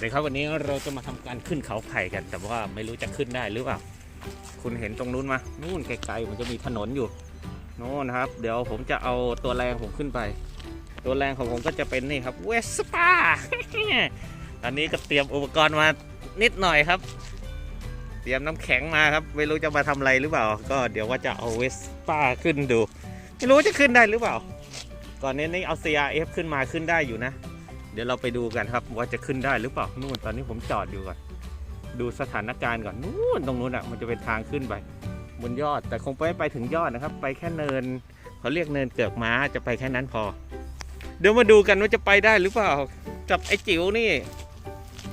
วัสดีครับวันนี้เราจะมาทำการขึ้นเขาไผ่กัน แต่ว่าไม่รู้จะขึ้นได้หรือเปล่า คุณเห็นตรงนู้นมานู่นไกลๆมันจะมีถนนอยู่นู่นครับ เดี๋ยวผมจะเอาตัวแรงผมขึ้นไป ตัวแรงของผมก็จะเป็นนี่ครับเวสป้าอันนี้ก็เตรียมอุปกรณ์มานิดหน่อยครับ เตรียมน้ำแข็งมาครับ ไม่รู้จะมาทำอะไรหรือเปล่า ก็เดี๋ยวว่าจะเอาเวสป้าขึ้นดู ไม่รู้จะขึ้นได้หรือเปล่า ก่อนนี้นี่เอา CRF ขึ้นมาขึ้นได้อยู่นะ เดี๋ยวเราไปดูกันครับว่าจะขึ้นได้หรือเปล่านู่นตอนนี้ผมจอดอยู่ก่อน ดูสถานการณ์ก่อนนู่นตรงนู้นอะมันจะเป็นทางขึ้นไป บนยอดแต่คงไปไม่ไปถึงยอดนะครับ ไปแค่เนินเขาเรียกเนินเกือกม้าจะไปแค่นั้นพอ เดี๋ยวมาดูกันว่าจะไปได้หรือเปล่ากับไอ้จิ๋วนี่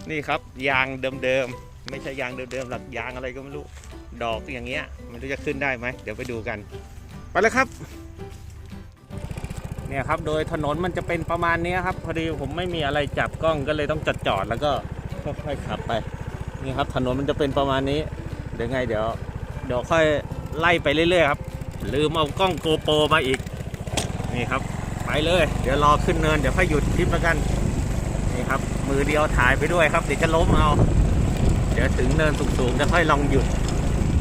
นี่ครับ ยางเดิมๆไม่ใช่ยางเดิมๆหลักยางอะไรก็ไม่รู้ ดอกอย่างเงี้ยม่รู้จะขึ้นได้ไหมเดี๋ยวไปดูกัน ไปแล้วครับ เนี่ยครับโดยถนนมันจะเป็นประมาณนี้ครับ พอดีผมไม่มีอะไรจับกล้องก็เลยต้องจอดจอดแล้วก็ค่อยๆขับไปนี่ครับถนนมันจะเป็นประมาณนี้ เดี๋ยวไงเดี๋ยวเดี๋ยวค่อยไล่ไปเรื่อยๆครับ ลืมเอากล้องโกโปรมาอีก นี่ครับ ไปเลย เดี๋ยวรอขึ้นเนินเดี๋ยวค่อยหยุดคลิปแล้วกัน นี่ครับ มือเดียวถ่ายไปด้วยครับเดี๋ยวจะล้มเอา เดี๋ยวถึงเนินสูงๆจะค่อยลองหยุด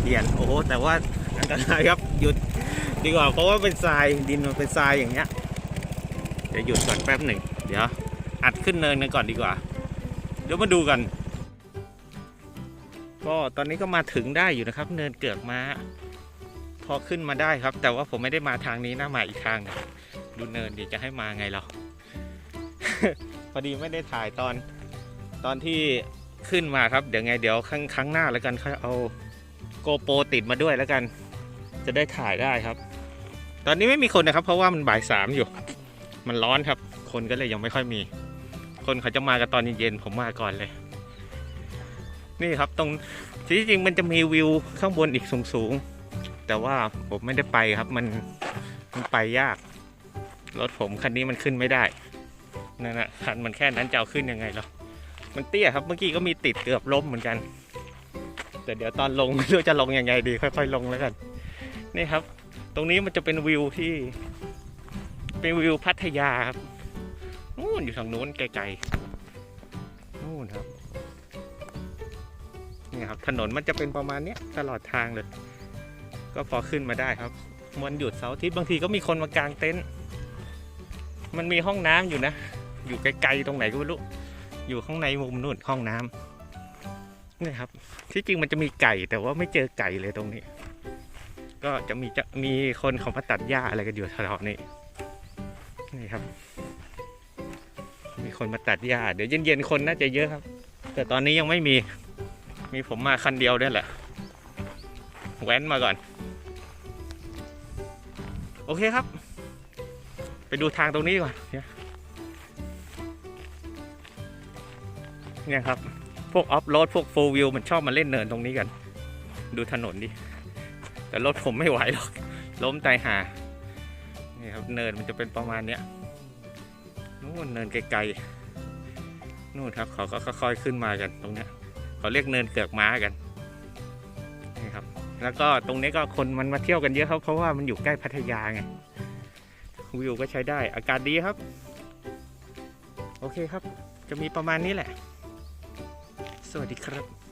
เปลี่ยนโอ้โหแต่ว่าอันตรายครับหยุดดีกว่าเพราะว่าเป็นทรายดินมันเป็นทรายอย่างเงี้ย เดี๋ยวหยุดก่อนแป๊บหนึ่ง เดี๋ยว อัดขึ้นเนินกันก่อนดีกว่า เดี๋ยวมาดูกัน ก็ตอนนี้ก็มาถึงได้อยู่นะครับ เนินเกือกมาพอขึ้นมาได้ครับ แต่ว่าผมไม่ได้มาทางนี้นะมาอีกทางนึงดูเนินเดี๋ยวจะให้มาไงเรา พอดีไม่ได้ถ่ายตอนตอนที่ขึ้นมาครับ เดี๋ยวไงเดี๋ยวครั้งครั้งหน้าแล้วกันค่อยเอาโกโปรติดมาด้วยแล้วกัน จะได้ถ่ายได้ครับ ตอนนี้ไม่มีคนนะครับ เพราะว่ามันบ่ายสามอยู่ มันร้อนครับ คนก็เลยยังไม่ค่อยมี คนเขาจะมากันตอนเย็นๆผมมาก่อนเลย นี่ครับตรงที่จริงมันจะมีวิวข้างบนอีกสูงๆ แต่ว่าผมไม่ได้ไปครับ มันมันไปยาก รถผมคันนี้มันขึ้นไม่ได้นั่นนะคันมันแค่นั้นจะเอาขึ้นยังไงหรอมันเตี้ยครับเมื่อกี้ก็มีติดเกือบล้มเหมือนกัน แต่เดี๋ยวตอนลงไม่รู้จะลงยังไงดี ค่อย ๆ ลงแล้วกัน นี่ครับ ตรงนี้มันจะเป็นวิวที่ เป็นวิวพัทยาครับนู่นอยู่ทางนู้นไกลๆนู่นครับนี่ครับ ถนนมันจะเป็นประมาณเนี้ยตลอดทางเลย ก็พอขึ้นมาได้ครับวันหยุดเสาร์อาทิตย์บางทีก็มีคนมากางเต็นท์มันมีห้องน้ำอยู่นะ อยู่ไกลๆตรงไหนก็ไม่รู้ อยู่ข้างในมุมนู่นห้องน้ำนี่ครับ ที่จริงมันจะมีไก่แต่ว่าไม่เจอไก่เลยตรงนี้ ก็จะมีจะมีคนเขามาตัดหญ้าอะไรกันอยู่แถวๆนี้ นี่ครับ มีคนมาตัดหญ้าเดี๋ยวเย็นๆคนน่าจะเยอะครับ แต่ตอนนี้ยังไม่มี มีผมมาคันเดียวนี่แหละ แว้นมาก่อน โอเคครับ ไปดูทางตรงนี้ก่อนเนี่ยเนี่ยครับ พวกออฟโรดพวกโฟวิวมันชอบมาเล่นเนินตรงนี้กัน ดูถนนดิ แต่รถผมไม่ไหวหรอก ล้มตายหา นี่ครับเนินมันจะเป็นประมาณเนี้ยนู่นเนินไกลๆนู่นครับเขาก็ค่อยๆขึ้นมากันตรงเนี้ยเขาเรียกเนินเกือกม้ากันนี่ครับ แล้วก็ตรงนี้ก็คนมันมาเที่ยวกันเยอะครับเพราะว่ามันอยู่ใกล้พัทยาไงวิวก็ใช้ได้อากาศดีครับ โอเคครับ จะมีประมาณนี้แหละ สวัสดีครับ